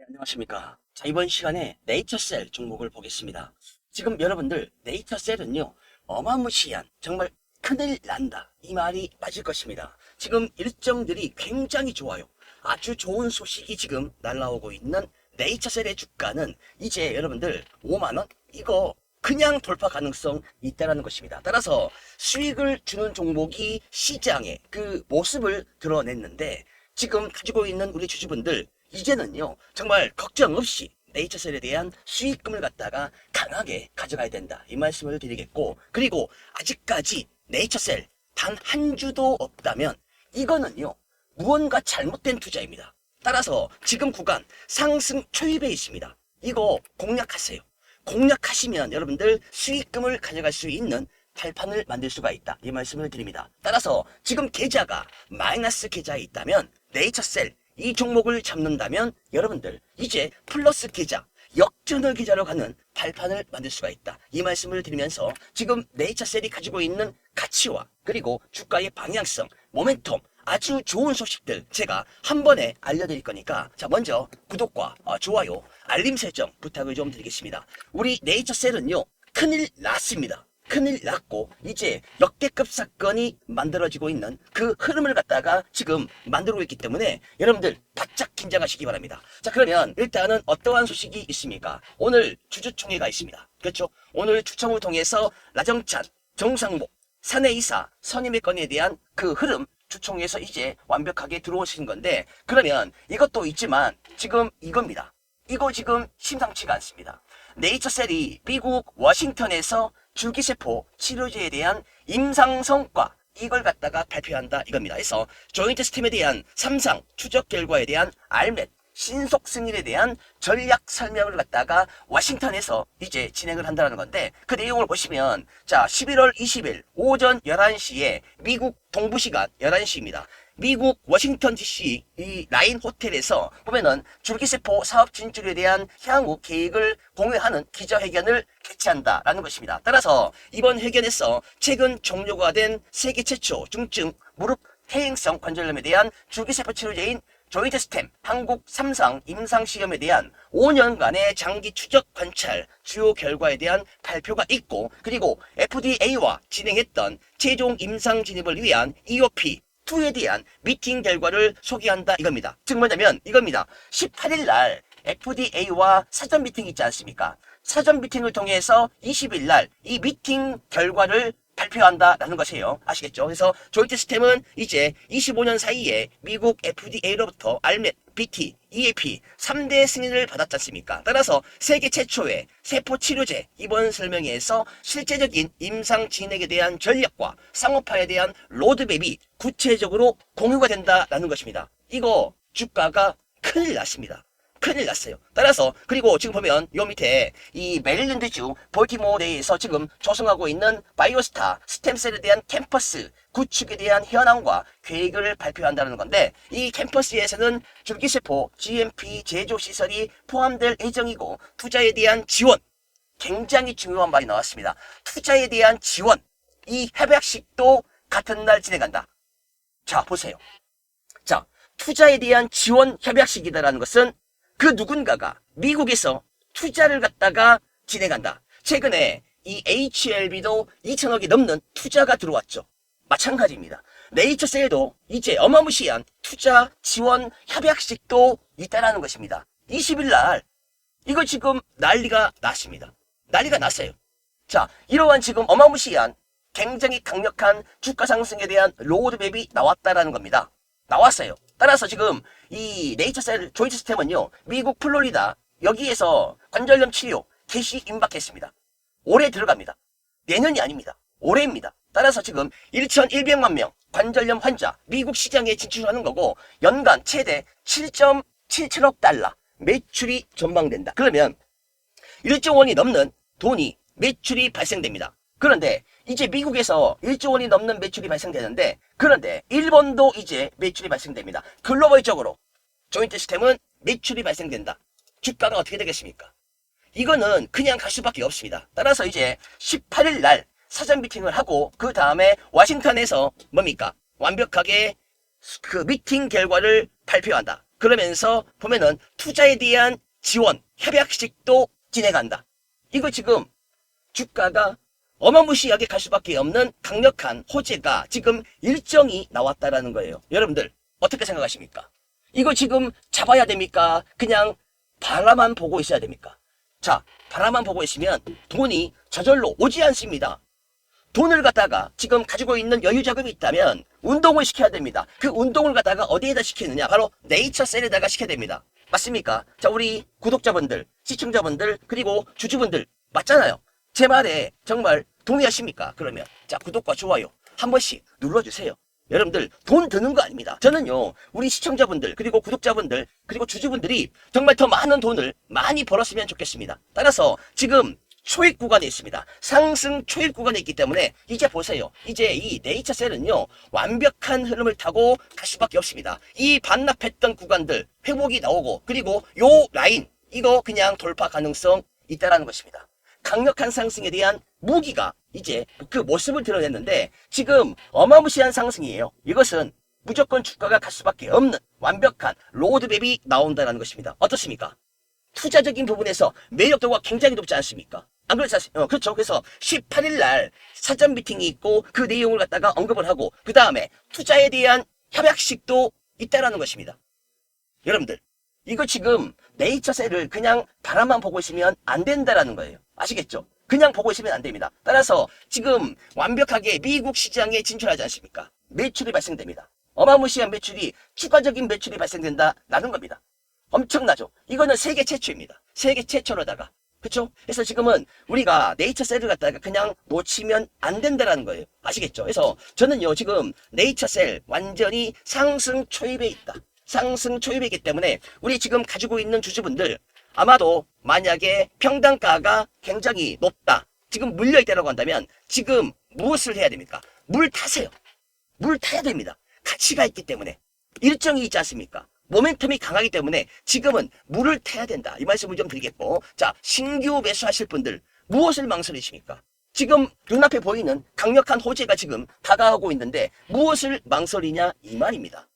네, 안녕하십니까. 자, 이번 시간에 네이처셀 종목을 보겠습니다. 지금 여러분들, 네이처셀은요, 어마무시한, 정말 큰일 난다. 이 말이 맞을 것입니다. 지금 일정들이 굉장히 좋아요. 아주 좋은 소식이 지금 날라오고 있는 네이처셀의 주가는 이제 여러분들 5만원? 이거 그냥 돌파 가능성 있다라는 것입니다. 따라서 수익을 주는 종목이 시장의 그 모습을 드러냈는데 지금 가지고 있는 우리 주주분들 이제는요 정말 걱정 없이 네이처셀에 대한 수익금을 갖다가 강하게 가져가야 된다 이 말씀을 드리겠고 그리고 아직까지 네이처셀 단 한 주도 없다면 이거는요 무언가 잘못된 투자입니다. 따라서 지금 구간 상승 초입에 있습니다. 이거 공략하세요. 공략하시면 여러분들 수익금을 가져갈 수 있는 발판을 만들 수가 있다. 이 말씀을 드립니다. 따라서 지금 계좌가 마이너스 계좌에 있다면 네이처셀 이 종목을 잡는다면 여러분들 이제 플러스 계좌 역전을 계좌로 가는 발판을 만들 수가 있다. 이 말씀을 드리면서 지금 네이처셀이 가지고 있는 가치와 그리고 주가의 방향성, 모멘텀 아주 좋은 소식들 제가 한 번에 알려드릴 거니까 자 먼저 구독과 어, 좋아요, 알림 설정 부탁을 좀 드리겠습니다. 우리 네이처셀은요 큰일 났습니다. 큰일 났고 이제 역대급 사건이 만들어지고 있는 그 흐름을 갖다가 지금 만들고 있기 때문에 여러분들 바짝 긴장하시기 바랍니다. 자 그러면 일단은 어떠한 소식이 있습니까? 오늘 주주총회가 있습니다. 그렇죠? 오늘 주총을 통해서 라정찬, 정상목, 사내 이사 선임의 건에 대한 그 흐름 주총에서 이제 완벽하게 들어오신 건데 그러면 이것도 있지만 지금 이겁니다. 이거 지금 심상치가 않습니다. 네이처셀이 미국 워싱턴에서 줄기세포 치료제에 대한 임상 성과 이걸 갖다가 발표한다 이겁니다. 그래서 조인트 스팀에 대한 삼상 추적 결과에 대한 알멧 신속 승인에 대한 전략 설명을 갖다가 워싱턴에서 이제 진행을 한다는 건데 그 내용을 보시면 자 11월 20일 오전 11시에 미국 동부 시간 11시입니다. 미국 워싱턴 DC 이 라인 호텔에서 보면은 줄기세포 사업 진출에 대한 향후 계획을 공유하는 기자회견을 개최한다라는 것입니다. 따라서 이번 회견에서 최근 종료가 된 세계 최초 중증 무릎 퇴행성 관절염에 대한 줄기세포 치료제인 조이드 스템 한국 삼상 임상 시험에 대한 5년간의 장기 추적 관찰 주요 결과에 대한 발표가 있고 그리고 FDA와 진행했던 최종 임상 진입을 위한 EOP 2에 대한 미팅 결과를 소개한다 이겁니다. 즉 뭐냐면 이겁니다. 18일 날 FDA와 사전 미팅 있지 않습니까? 사전 미팅을 통해서 20일 날 이 미팅 결과를 발표한다라는 것이에요. 아시겠죠? 그래서 조이트 스템은 이제 25년 사이에 미국 FDA로부터 알멧, BT, EAP 3대 승인을 받았지 않습니까? 따라서 세계 최초의 세포 치료제 이번 설명회에서 실제적인 임상 진행에 대한 전략과 상업화에 대한 로드맵이 구체적으로 공유가 된다라는 것입니다. 이거 주가가 큰일 났습니다. 큰일 났어요. 따라서 그리고 지금 보면 요 밑에 이 메릴랜드주 볼티모어에서 지금 조성하고 있는 바이오스타 스템셀에 대한 캠퍼스 구축에 대한 현황과 계획을 발표한다는 건데 이 캠퍼스에서는 줄기세포 GMP 제조 시설이 포함될 예정이고 투자에 대한 지원 굉장히 중요한 말이 나왔습니다. 투자에 대한 지원 이 협약식도 같은 날 진행한다. 자 보세요. 자 투자에 대한 지원 협약식이다라는 것은 그 누군가가 미국에서 투자를 갖다가 진행한다. 최근에 이 HLB도 2천억이 넘는 투자가 들어왔죠. 마찬가지입니다. 네이처셀도 이제 어마무시한 투자 지원 협약식도 있다라는 것입니다. 20일 날 이거 지금 난리가 났습니다. 난리가 났어요. 자, 이러한 지금 어마무시한 굉장히 강력한 주가 상승에 대한 로드맵이 나왔다라는 겁니다. 나왔어요. 따라서 지금 이 네이처셀 조이트 시스템은요, 미국 플로리다 여기에서 관절염 치료 개시 임박했습니다. 올해 들어갑니다. 내년이 아닙니다. 올해입니다. 따라서 지금 1,100만 명 관절염 환자 미국 시장에 진출하는 거고 연간 최대 7.77억 달러 매출이 전망된다. 그러면 1조 원이 넘는 돈이 매출이 발생됩니다. 그런데 이제 미국에서 1조 원이 넘는 매출이 발생되는데 그런데 일본도 이제 매출이 발생됩니다. 글로벌적으로 조인트 시스템은 매출이 발생된다. 주가가 어떻게 되겠습니까? 이거는 그냥 갈 수밖에 없습니다. 따라서 이제 18일 날 사전 미팅을 하고 그 다음에 워싱턴에서 뭡니까? 완벽하게 그 미팅 결과를 발표한다. 그러면서 보면은 투자에 대한 지원, 협약식도 진행한다. 이거 지금 주가가 어마무시하게 갈 수밖에 없는 강력한 호재가 지금 일정이 나왔다라는 거예요. 여러분들 어떻게 생각하십니까? 이거 지금 잡아야 됩니까? 그냥 바라만 보고 있어야 됩니까? 자, 바라만 보고 있으면 돈이 저절로 오지 않습니다. 돈을 갖다가 지금 가지고 있는 여유 자금이 있다면 운동을 시켜야 됩니다. 그 운동을 갖다가 어디에다 시키느냐? 바로 네이처 셀에다가 시켜야 됩니다. 맞습니까? 자, 우리 구독자분들, 시청자분들, 그리고 주주분들 맞잖아요. 제 말에 정말 동의하십니까? 그러면 자, 구독과 좋아요 한 번씩 눌러주세요. 여러분들 돈 드는 거 아닙니다. 저는요 우리 시청자분들 그리고 구독자분들 그리고 주주분들이 정말 더 많은 돈을 많이 벌었으면 좋겠습니다. 따라서 지금 초입 구간에 있습니다. 상승 초입 구간에 있기 때문에 이제 보세요. 이제 이 네이처셀은요 완벽한 흐름을 타고 갈 수밖에 없습니다. 이 반납했던 구간들 회복이 나오고 그리고 요 라인 이거 그냥 돌파 가능성 있다라는 것입니다. 강력한 상승에 대한 무기가 이제 그 모습을 드러냈는데 지금 어마무시한 상승이에요. 이것은 무조건 주가가 갈 수밖에 없는 완벽한 로드맵이 나온다는 것입니다. 어떻습니까? 투자적인 부분에서 매력도가 굉장히 높지 않습니까? 안 그렇지? 어, 그렇죠. 그래서 18일 날 사전 미팅이 있고 그 내용을 갖다가 언급을 하고 그 다음에 투자에 대한 협약식도 있다라는 것입니다. 여러분들 이거 지금 네이처셀을 그냥 바라만 보고 있으면 안 된다라는 거예요. 아시겠죠? 그냥 보고 있으면 안 됩니다. 따라서 지금 완벽하게 미국 시장에 진출하지 않습니까? 매출이 발생됩니다. 어마무시한 매출이 추가적인 매출이 발생된다라는 겁니다. 엄청나죠? 이거는 세계 최초입니다. 세계 최초로다가. 그쵸? 그래서 지금은 우리가 네이처 셀을 갖다가 그냥 놓치면 안 된다라는 거예요. 아시겠죠? 그래서 저는요, 지금 네이처 셀 완전히 상승 초입에 있다. 상승 초입이기 때문에 우리 지금 가지고 있는 주주분들 아마도 만약에 평당가가 굉장히 높다. 지금 물려있다라고 한다면 지금 무엇을 해야 됩니까? 물 타세요. 물 타야 됩니다. 가치가 있기 때문에. 일정이 있지 않습니까? 모멘텀이 강하기 때문에 지금은 물을 타야 된다. 이 말씀을 좀 드리겠고. 자, 신규 매수하실 분들 무엇을 망설이십니까? 지금 눈앞에 보이는 강력한 호재가 지금 다가오고 있는데 무엇을 망설이냐 이 말입니다.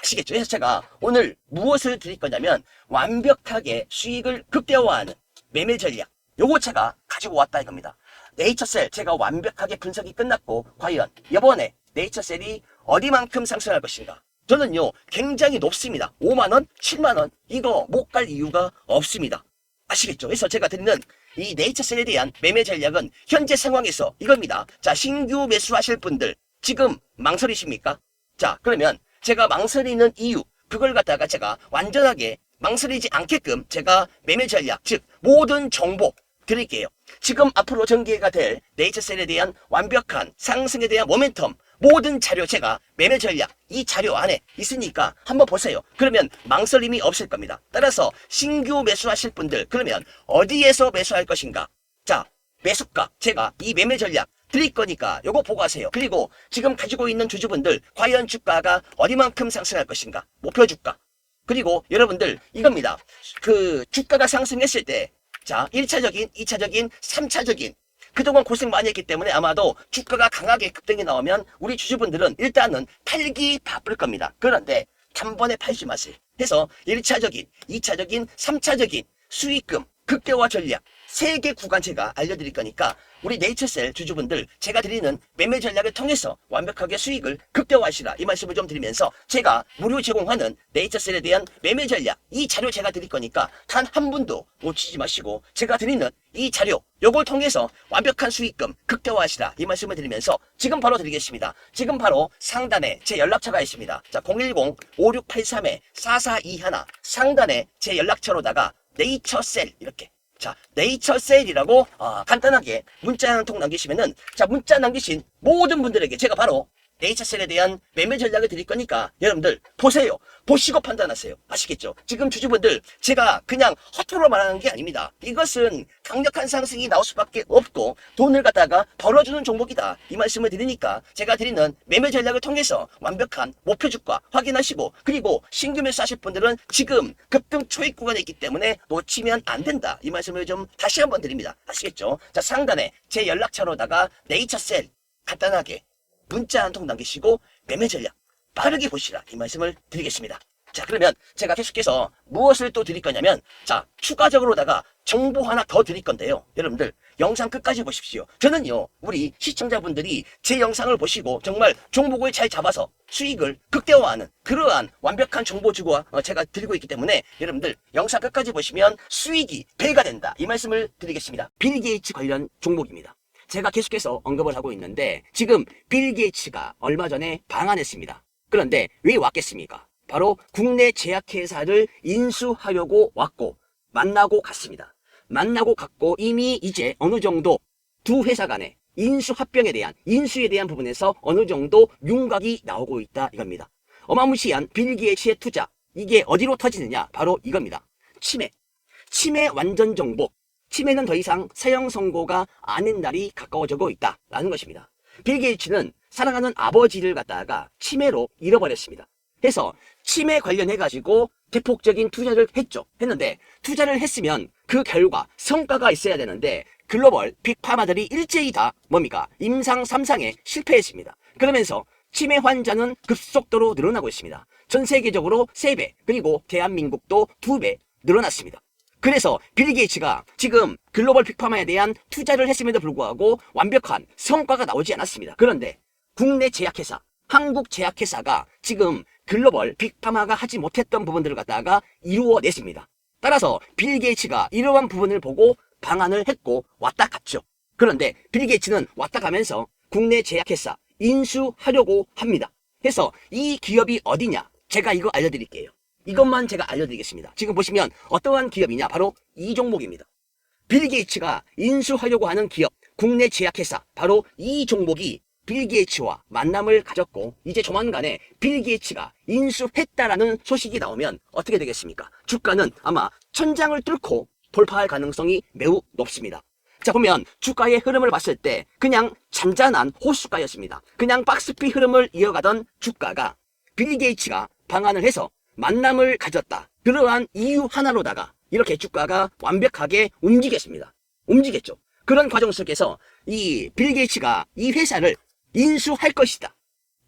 아시겠죠? 그래서 제가 오늘 무엇을 드릴 거냐면 완벽하게 수익을 극대화하는 매매 전략. 요거 제가 가지고 왔다 이겁니다. 네이처셀 제가 완벽하게 분석이 끝났고 과연 이번에 네이처셀이 어디만큼 상승할 것인가? 저는요 굉장히 높습니다. 5만 원, 7만 원 이거 못 갈 이유가 없습니다. 아시겠죠? 그래서 제가 드리는 이 네이처셀에 대한 매매 전략은 현재 상황에서 이겁니다. 자 신규 매수하실 분들 지금 망설이십니까? 자 그러면 제가 망설이는 이유 그걸 갖다가 제가 완전하게 망설이지 않게끔 제가 매매 전략 즉 모든 정보 드릴게요. 지금 앞으로 전개가 될 네이처셀에 대한 완벽한 상승에 대한 모멘텀 모든 자료 제가 매매 전략 이 자료 안에 있으니까 한번 보세요. 그러면 망설임이 없을 겁니다. 따라서 신규 매수하실 분들 그러면 어디에서 매수할 것인가? 자 매수가 제가 이 매매 전략 드릴 거니까 요거 보고 하세요. 그리고 지금 가지고 있는 주주분들 과연 주가가 어디만큼 상승할 것인가? 목표 주가. 그리고 여러분들 이겁니다. 그 주가가 상승했을 때 자, 1차적인, 2차적인, 3차적인 그동안 고생 많이 했기 때문에 아마도 주가가 강하게 급등이 나오면 우리 주주분들은 일단은 팔기 바쁠 겁니다. 그런데 단번에 팔지 마세요. 해서 1차적인, 2차적인, 3차적인 수익금, 극대화 전략 세 개 구간 제가 알려드릴 거니까 우리 네이처셀 주주분들 제가 드리는 매매 전략을 통해서 완벽하게 수익을 극대화하시라 이 말씀을 좀 드리면서 제가 무료 제공하는 네이처셀에 대한 매매 전략 이 자료 제가 드릴 거니까 단 한 분도 놓치지 마시고 제가 드리는 이 자료 요걸 통해서 완벽한 수익금 극대화하시라 이 말씀을 드리면서 지금 바로 드리겠습니다. 지금 바로 상단에 제 연락처가 있습니다. 자 010-5683-4421 상단에 제 연락처로다가 네이처셀 이렇게 자, 네이처셀이라고 어, 간단하게 문자 한 통 남기시면은 자, 문자 남기신 모든 분들에게 제가 바로 네이처셀에 대한 매매 전략을 드릴 거니까 여러분들 보세요. 보시고 판단하세요. 아시겠죠? 지금 주주분들 제가 그냥 허투루 말하는 게 아닙니다. 이것은 강력한 상승이 나올 수밖에 없고 돈을 갖다가 벌어주는 종목이다. 이 말씀을 드리니까 제가 드리는 매매 전략을 통해서 완벽한 목표 주가 확인하시고 그리고 신규 매수하실 분들은 지금 급등 초입 구간에 있기 때문에 놓치면 안 된다. 이 말씀을 좀 다시 한번 드립니다. 아시겠죠? 자 상단에 제 연락처로다가 네이처셀 간단하게 문자 한 통 남기시고 매매 전략 빠르게 보시라 이 말씀을 드리겠습니다. 자, 그러면 제가 계속해서 무엇을 또 드릴 거냐면, 자, 추가적으로다가 정보 하나 더 드릴 건데요. 여러분들, 영상 끝까지 보십시오. 저는요, 우리 시청자분들이 제 영상을 보시고 정말 종목을 잘 잡아서 수익을 극대화하는 그러한 완벽한 정보 주고와 어, 제가 드리고 있기 때문에 여러분들 영상 끝까지 보시면 수익이 배가 된다. 이 말씀을 드리겠습니다. 빌 게이츠 관련 종목입니다. 제가 계속해서 언급을 하고 있는데 지금 빌 게이츠가 얼마 전에 방한했습니다. 그런데 왜 왔겠습니까? 바로 국내 제약회사를 인수하려고 왔고 만나고 갔습니다. 만나고 갔고 이미 이제 어느 정도 두 회사 간의 인수 합병에 대한 인수에 대한 부분에서 어느 정도 윤곽이 나오고 있다 이겁니다. 어마무시한 빌 게이츠의 투자 이게 어디로 터지느냐 바로 이겁니다. 치매 치매 완전 정복 치매는 더 이상 사형 선고가 아닌 날이 가까워지고 있다라는 것입니다. 빌 게이츠는 사랑하는 아버지를 갖다가 치매로 잃어버렸습니다. 해서 치매 관련해 가지고 대폭적인 투자를 했죠. 했는데 투자를 했으면 그 결과 성과가 있어야 되는데 글로벌 빅파마들이 일제히 다 뭡니까? 임상 3상에 실패했습니다. 그러면서 치매 환자는 급속도로 늘어나고 있습니다. 전 세계적으로 3배 그리고 대한민국도 2배 늘어났습니다. 그래서 빌 게이츠가 지금 글로벌 빅파마에 대한 투자를 했음에도 불구하고 완벽한 성과가 나오지 않았습니다. 그런데 국내 제약회사, 한국 제약회사가 지금 글로벌 빅파마가 하지 못했던 부분들을 갖다가 이루어냈습니다. 따라서 빌 게이츠가 이러한 부분을 보고 방안을 했고 왔다 갔죠. 그런데 빌 게이츠는 왔다 가면서 국내 제약회사 인수하려고 합니다. 해서 이 기업이 어디냐? 제가 이거 알려드릴게요. 이것만 제가 알려드리겠습니다. 지금 보시면 어떠한 기업이냐? 바로 이 종목입니다. 빌 게이츠가 인수하려고 하는 기업, 국내 제약회사, 바로 이 종목이 빌 게이츠와 만남을 가졌고 이제 조만간에 빌 게이츠가 인수했다라는 소식이 나오면 어떻게 되겠습니까? 주가는 아마 천장을 뚫고 돌파할 가능성이 매우 높습니다. 자 보면 주가의 흐름을 봤을 때 그냥 잔잔한 호수가였습니다. 그냥 박스피 흐름을 이어가던 주가가 빌 게이츠가 방안을 해서 만남을 가졌다. 그러한 이유 하나로다가 이렇게 주가가 완벽하게 움직였습니다. 움직였죠. 그런 과정 속에서 이 빌 게이츠가 이 회사를 인수할 것이다.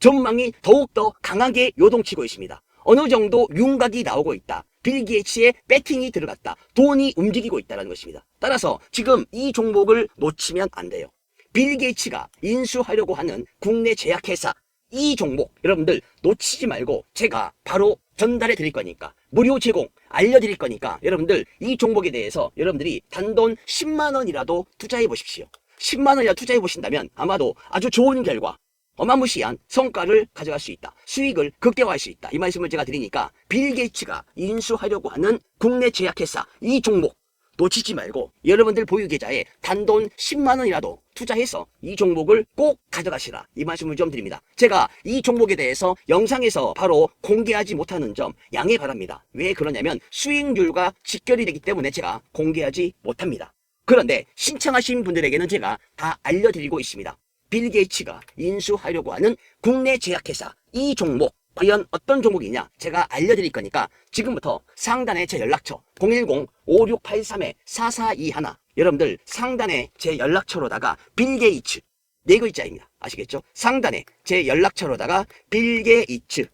전망이 더욱더 강하게 요동치고 있습니다. 어느 정도 윤곽이 나오고 있다. 빌 게이츠의 배팅이 들어갔다. 돈이 움직이고 있다는 것입니다. 따라서 지금 이 종목을 놓치면 안 돼요. 빌 게이츠가 인수하려고 하는 국내 제약회사 이 종목 여러분들 놓치지 말고 제가 바로 전달해 드릴 거니까 무료 제공 알려드릴 거니까 여러분들 이 종목에 대해서 여러분들이 단돈 10만 원이라도 투자해 보십시오. 10만 원이라도 투자해 보신다면 아마도 아주 좋은 결과 어마무시한 성과를 가져갈 수 있다. 수익을 극대화할 수 있다. 이 말씀을 제가 드리니까 빌 게이츠가 인수하려고 하는 국내 제약회사 이 종목 놓치지 말고 여러분들 보유 계좌에 단돈 10만 원이라도 투자해서 이 종목을 꼭 가져가시라 이 말씀을 좀 드립니다. 제가 이 종목에 대해서 영상에서 바로 공개하지 못하는 점 양해 바랍니다. 왜 그러냐면 수익률과 직결이 되기 때문에 제가 공개하지 못합니다. 그런데 신청하신 분들에게는 제가 다 알려드리고 있습니다. 빌 게이츠가 인수하려고 하는 국내 제약회사 이 종목 과연 어떤 종목이냐? 제가 알려드릴 거니까 지금부터 상단에 제 연락처. 010-5683-4421 여러분들 상단에 제 연락처로다가 빌 게이츠. 네 글자입니다. 아시겠죠? 상단에 제 연락처로다가 빌 게이츠.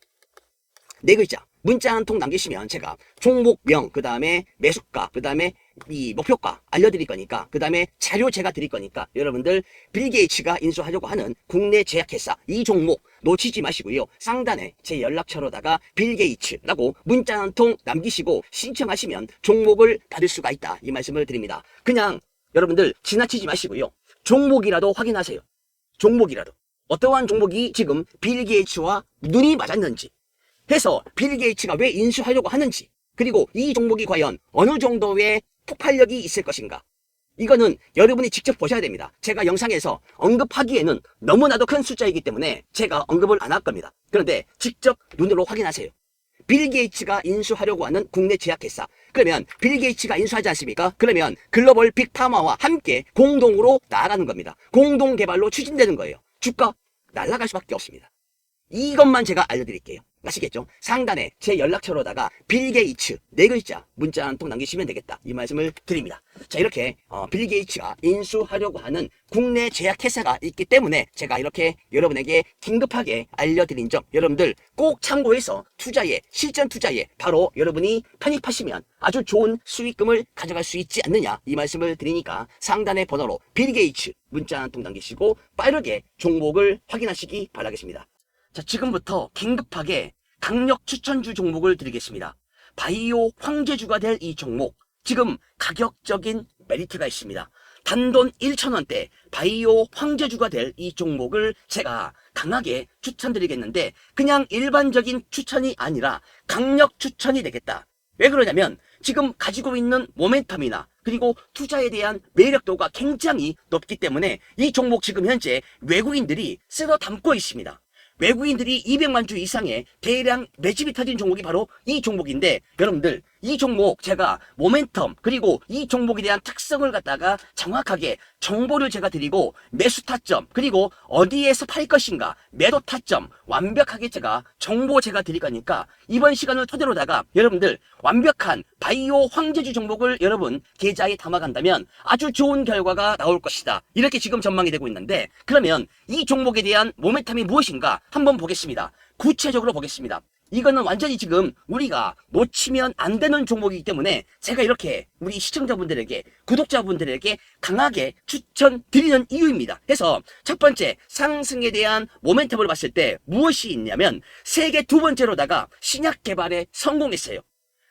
네 글자. 문자 한 통 남기시면 제가 종목명 그 다음에 매수가 그 다음에 이 목표가 알려드릴 거니까 그 다음에 자료 제가 드릴 거니까 여러분들 빌 게이츠가 인수하려고 하는 국내 제약회사 이 종목 놓치지 마시고요. 상단에 제 연락처로다가 빌 게이츠라고 문자 한 통 남기시고 신청하시면 종목을 받을 수가 있다 이 말씀을 드립니다. 그냥 여러분들 지나치지 마시고요. 종목이라도 확인하세요. 종목이라도. 어떠한 종목이 지금 빌 게이츠와 눈이 맞았는지 해서 빌 게이츠가 왜 인수하려고 하는지 그리고 이 종목이 과연 어느 정도의 폭발력이 있을 것인가 이거는 여러분이 직접 보셔야 됩니다. 제가 영상에서 언급하기에는 너무나도 큰 숫자이기 때문에 제가 언급을 안 할 겁니다. 그런데 직접 눈으로 확인하세요. 빌 게이츠가 인수하려고 하는 국내 제약회사. 그러면 빌 게이츠가 인수하지 않습니까? 그러면 글로벌 빅파마와 함께 공동으로 나아가는 겁니다. 공동 개발로 추진되는 거예요. 주가 날아갈 수밖에 없습니다. 이것만 제가 알려드릴게요. 아시겠죠? 상단에 제 연락처로다가 빌 게이츠 네 글자 문자 한 통 남기시면 되겠다 이 말씀을 드립니다. 자 이렇게 어, 빌 게이츠가 인수하려고 하는 국내 제약 회사가 있기 때문에 제가 이렇게 여러분에게 긴급하게 알려드린 점 여러분들 꼭 참고해서 투자에 실전 투자에 바로 여러분이 편입하시면 아주 좋은 수익금을 가져갈 수 있지 않느냐 이 말씀을 드리니까 상단의 번호로 빌 게이츠 문자 한 통 남기시고 빠르게 종목을 확인하시기 바라겠습니다. 자, 지금부터 긴급하게 강력 추천주 종목을 드리겠습니다. 바이오 황제주가 될 이 종목. 지금 가격적인 메리트가 있습니다. 단돈 1,000원대 바이오 황제주가 될 이 종목을 제가 강하게 추천드리겠는데 그냥 일반적인 추천이 아니라 강력 추천이 되겠다. 왜 그러냐면 지금 가지고 있는 모멘텀이나 그리고 투자에 대한 매력도가 굉장히 높기 때문에 이 종목 지금 현재 외국인들이 쓸어 담고 있습니다. 외국인들이 200만 주 이상의 대량 매집이 터진 종목이 바로 이 종목인데 여러분들 이 종목 제가 모멘텀 그리고 이 종목에 대한 특성을 갖다가 정확하게 정보를 제가 드리고 매수 타점 그리고 어디에서 팔 것인가 매도 타점 완벽하게 제가 정보 제가 드릴 거니까 이번 시간을 토대로다가 여러분들 완벽한 바이오 황제주 종목을 여러분 계좌에 담아간다면 아주 좋은 결과가 나올 것이다. 이렇게 지금 전망이 되고 있는데 그러면 이 종목에 대한 모멘텀이 무엇인가 한번 보겠습니다. 구체적으로 보겠습니다 이거는 완전히 지금 우리가 놓치면 안 되는 종목이기 때문에 제가 이렇게 우리 시청자분들에게 구독자분들에게 강하게 추천드리는 이유입니다. 그래서 첫 번째 상승에 대한 모멘텀을 봤을 때 무엇이 있냐면 세계 두 번째로다가 신약 개발에 성공했어요.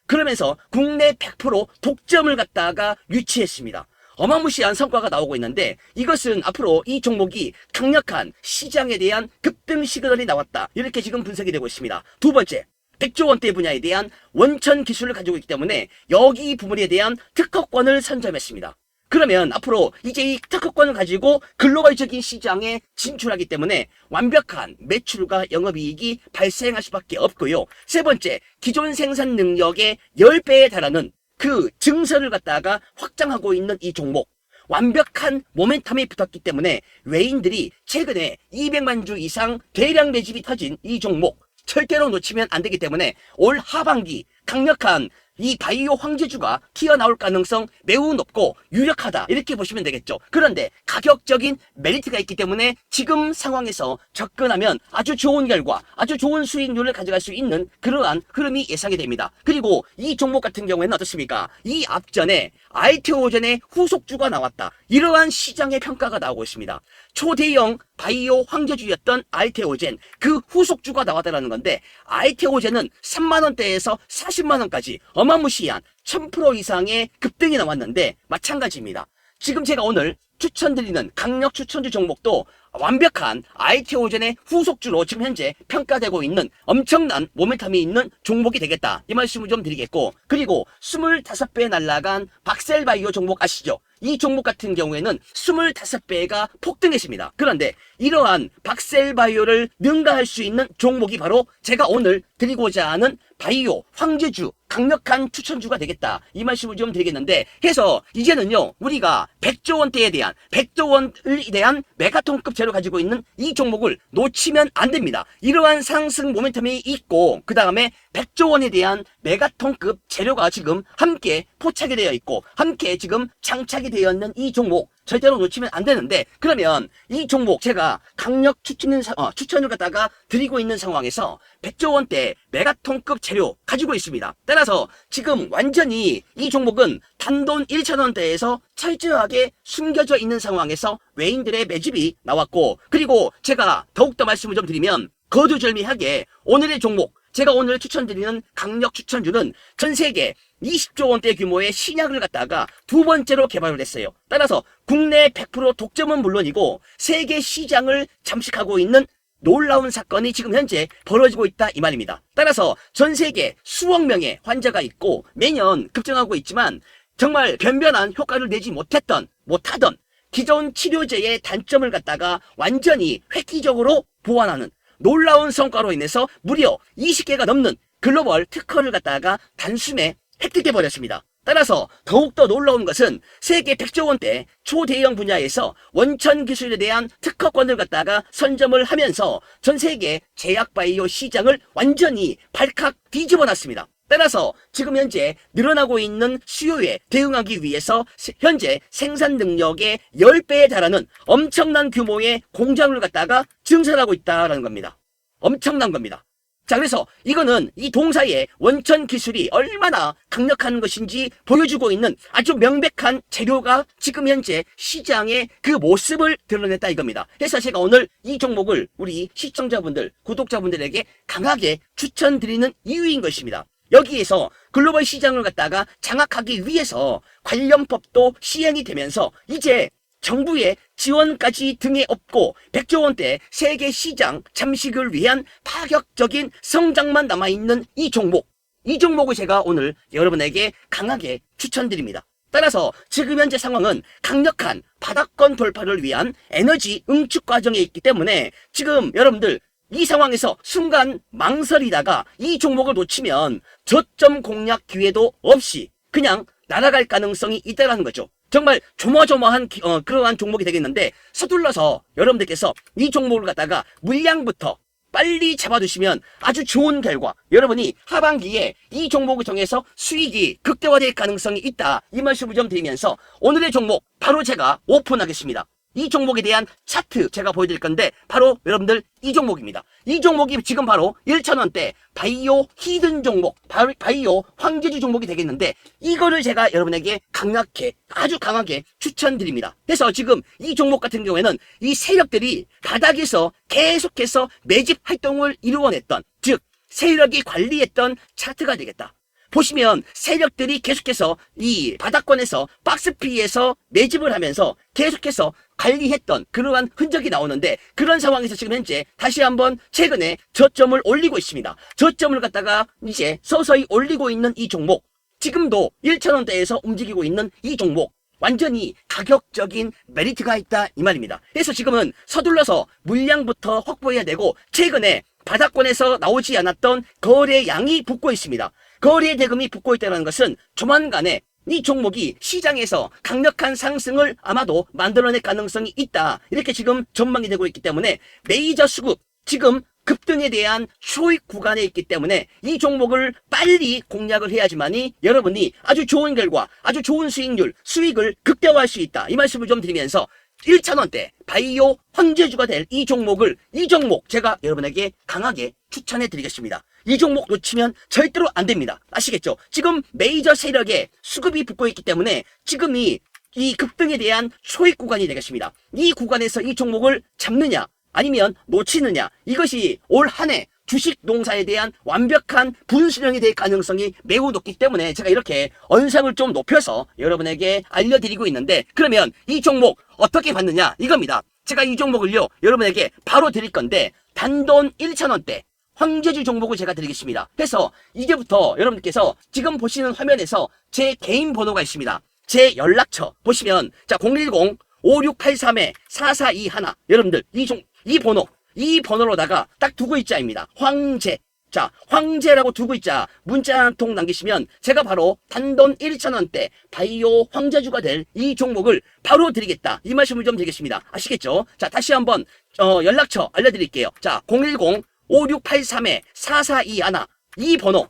그러면서 국내 100% 독점을 갖다가 유치했습니다. 어마무시한 성과가 나오고 있는데 이것은 앞으로 이 종목이 강력한 시장에 대한 급등 시그널이 나왔다. 이렇게 지금 분석이 되고 있습니다. 두 번째, 100조 원대 분야에 대한 원천 기술을 가지고 있기 때문에 여기 부분에 대한 특허권을 선점했습니다. 그러면 앞으로 이제 이 특허권을 가지고 글로벌적인 시장에 진출하기 때문에 완벽한 매출과 영업이익이 발생할 수밖에 없고요. 세 번째, 기존 생산 능력의 10배에 달하는 그 증서를 갖다가 확장하고 있는 이 종목. 완벽한 모멘텀이 붙었기 때문에 외인들이 최근에 200만 주 이상 대량 매집이 터진 이 종목 절대로 놓치면 안 되기 때문에 올 하반기 강력한 이 바이오 황제주가 튀어나올 가능성 매우 높고 유력하다 이렇게 보시면 되겠죠. 그런데 가격적인 메리트가 있기 때문에 지금 상황에서 접근하면 아주 좋은 결과, 아주 좋은 수익률을 가져갈 수 있는 그러한 흐름이 예상이 됩니다. 그리고 이 종목 같은 경우에는 어떻습니까? 이 앞전에 알테오젠의 후속주가 나왔다. 이러한 시장의 평가가 나오고 있습니다. 초대형 바이오 황제주였던 알테오젠 그 후속주가 나왔다라는 건데 알테오젠은 3만 원대에서 40만 원까지 어마무시한 1000% 이상의 급등이 나왔는데 마찬가지입니다. 지금 제가 오늘 추천드리는 강력 추천주 종목도 완벽한 IT오젠의 후속주로 지금 현재 평가되고 있는 엄청난 모멘텀이 있는 종목이 되겠다. 이 말씀을 좀 드리겠고 그리고 25배 날라간 박셀바이오 종목 아시죠? 이 종목 같은 경우에는 25배가 폭등했습니다. 그런데 이러한 박셀바이오를 능가할 수 있는 종목이 바로 제가 오늘 드리고자 하는 바이오 황제주 강력한 추천주가 되겠다. 이 말씀을 좀 드리겠는데 해서 이제는요 우리가 100조 원대에 대한 100조 원에 대한 메가톤급 재료 가지고 있는 이 종목을 놓치면 안 됩니다. 이러한 상승 모멘텀이 있고 그 다음에 100조 원에 대한 메가톤급 재료가 지금 함께 포착이 되어 있고 함께 지금 장착이 되어 있는 이 종목 절대로 놓치면 안 되는데 그러면 이 종목 제가 강력 추천, 어, 추천을 갖다가 드리고 있는 상황에서 100조 원대 메가톤급 재료 가지고 있습니다. 따라서 지금 완전히 이 종목은 단돈 1천 원대에서 철저하게 숨겨져 있는 상황에서 외인들의 매집이 나왔고 그리고 제가 더욱더 말씀을 좀 드리면 거두절미하게 오늘의 종목 제가 오늘 추천드리는 강력 추천주는 전 세계 20조 원대 규모의 신약을 갖다가 두 번째로 개발을 했어요. 따라서 국내 100% 독점은 물론이고 세계 시장을 잠식하고 있는 놀라운 사건이 지금 현재 벌어지고 있다 이 말입니다. 따라서 전 세계 수억 명의 환자가 있고 매년 급증하고 있지만 정말 변변한 효과를 내지 못했던 못하던 기존 치료제의 단점을 갖다가 완전히 획기적으로 보완하는 놀라운 성과로 인해서 무려 20개가 넘는 글로벌 특허를 갖다가 단숨에 획득해 버렸습니다. 따라서 더욱더 놀라운 것은 세계 100조 원대 초대형 분야에서 원천 기술에 대한 특허권을 갖다가 선점을 하면서 전 세계 제약 바이오 시장을 완전히 발칵 뒤집어 놨습니다. 따라서 지금 현재 늘어나고 있는 수요에 대응하기 위해서 세- 현재 생산 능력의 10배에 달하는 엄청난 규모의 공장을 갖다가 증설하고 있다라는 겁니다. 엄청난 겁니다. 자, 그래서 이거는 이 동사의 원천 기술이 얼마나 강력한 것인지 보여주고 있는 아주 명백한 재료가 지금 현재 시장의 그 모습을 드러냈다 이겁니다. 그래서 제가 오늘 이 종목을 우리 시청자분들, 구독자분들에게 강하게 추천드리는 이유인 것입니다. 여기에서 글로벌 시장을 갖다가 장악하기 위해서 관련 법도 시행이 되면서 이제 정부의 지원까지 등에 업고 100조 원대 세계 시장 잠식을 위한 파격적인 성장만 남아있는 이 종목. 이 종목을 제가 오늘 여러분에게 강하게 추천드립니다. 따라서 지금 현재 상황은 강력한 바닥권 돌파를 위한 에너지 응축 과정에 있기 때문에 지금 여러분들 이 상황에서 순간 망설이다가 이 종목을 놓치면 저점 공략 기회도 없이 그냥 날아갈 가능성이 있다는 거죠. 정말 조마조마한 기- 어, 그러한 종목이 되겠는데 서둘러서 여러분들께서 이 종목을 갖다가 물량부터 빨리 잡아두시면 아주 좋은 결과 여러분이 하반기에 이 종목을 통해서 수익이 극대화될 가능성이 있다 이 말씀을 좀 드리면서 오늘의 종목 바로 제가 오픈하겠습니다 이 종목에 대한 차트 제가 보여드릴 건데 바로 여러분들 이 종목입니다. 이 종목이 지금 바로 1천원대 바이오 히든 종목 바- 바이오 황제주 종목이 되겠는데 이거를 제가 여러분에게 강력하게 아주 강하게 추천드립니다. 그래서 지금 이 종목 같은 경우에는 이 세력들이 바닥에서 계속해서 매집 활동을 이루어냈던 즉 세력이 관리했던 차트가 되겠다 보시면 세력들이 계속해서 이 바닥권에서 박스 피에서 매집을 하면서 계속해서 관리했던 그러한 흔적이 나오는데 그런 상황에서 지금 현재 다시 한번 최근에 저점을 올리고 있습니다. 저점을 갖다가 이제 서서히 올리고 있는 이 종목 지금도 1천원대에서 움직이고 있는 이 종목 완전히 가격적인 메리트가 있다 이 말입니다. 그래서 지금은 서둘러서 물량부터 확보해야 되고 최근에 바닥권에서 나오지 않았던 거래량이 붙고 있습니다. 거래 대금이 붙고 있다는 것은 조만간에 이 종목이 시장에서 강력한 상승을 아마도 만들어낼 가능성이 있다. 이렇게 지금 전망이 되고 있기 때문에 메이저 수급 지금 급등에 대한 초익 구간에 있기 때문에 이 종목을 빨리 공략을 해야지만이 여러분이 아주 좋은 결과, 아주 좋은 수익률, 수익을 극대화할 수 있다. 이 말씀을 좀 드리면서 1,000원대 바이오 황제주가 될 이 종목을 이 종목 제가 여러분에게 강하게 추천해 드리겠습니다. 이 종목 놓치면 절대로 안 됩니다. 아시겠죠? 지금 메이저 세력에 수급이 붙고 있기 때문에 지금이 이 급등에 대한 초익 구간이 되겠습니다. 이 구간에서 이 종목을 잡느냐 아니면 놓치느냐 이것이 올 한 해 주식 농사에 대한 완벽한 분수령이 될 가능성이 매우 높기 때문에 제가 이렇게 언상을 좀 높여서 여러분에게 알려드리고 있는데 그러면 이 종목 어떻게 받느냐 이겁니다. 제가 이 종목을요 여러분에게 바로 드릴 건데 단돈 1,000원대 황제주 종목을 제가 드리겠습니다. 그래서 이제부터 여러분께서 지금 보시는 화면에서 제 개인 번호가 있습니다. 제 연락처 보시면 자 010 5683에 4421 여러분들 이 종 이 번호 이 번호로다가 딱 두 글자입니다. 황제 자, 황제라고 두 글자 문자 한 통 남기시면 제가 바로 단돈 1,000원대 바이오 황제주가 될 이 종목을 바로 드리겠다. 이 말씀을 좀 드리겠습니다. 아시겠죠? 자, 다시 한번 어, 연락처 알려드릴게요. 자, 010 5683에 4421. 이 번호,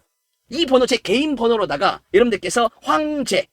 이 번호 제 개인 번호로다가 여러분들께서 황제,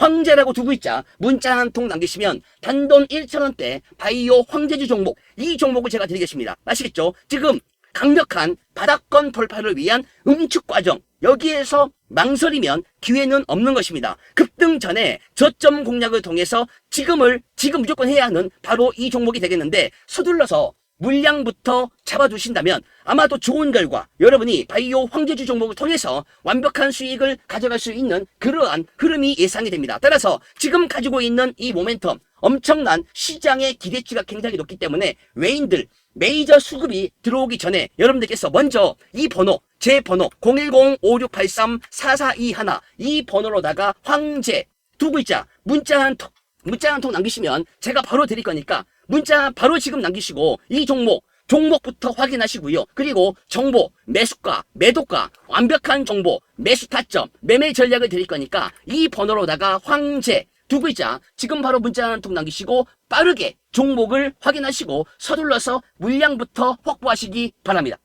황제라고 두 글자 문자 한 통 남기시면 단돈 1,000원대 바이오 황제주 종목, 이 종목을 제가 드리겠습니다. 아시겠죠? 지금 강력한 바닥권 돌파를 위한 응축 과정, 여기에서 망설이면 기회는 없는 것입니다. 급등 전에 저점 공략을 통해서 지금을 지금 무조건 해야 하는 바로 이 종목이 되겠는데 서둘러서 물량부터 잡아두신다면 아마도 좋은 결과 여러분이 바이오 황제주 종목을 통해서 완벽한 수익을 가져갈 수 있는 그러한 흐름이 예상이 됩니다. 따라서 지금 가지고 있는 이 모멘텀 엄청난 시장의 기대치가 굉장히 높기 때문에 외인들 메이저 수급이 들어오기 전에 여러분들께서 먼저 이 번호 제 번호 010-5683-4421 이 번호로다가 황제 두 글자 문자 한 통, 문자 한 통 남기시면 제가 바로 드릴 거니까 문자 바로 지금 남기시고 이 종목 종목부터 확인하시고요. 그리고 정보, 매수가, 매도가, 완벽한 정보, 매수 타점, 매매 전략을 드릴 거니까 이 번호로다가 황제 두 글자 지금 바로 문자 한 통 남기시고 빠르게 종목을 확인하시고 서둘러서 물량부터 확보하시기 바랍니다.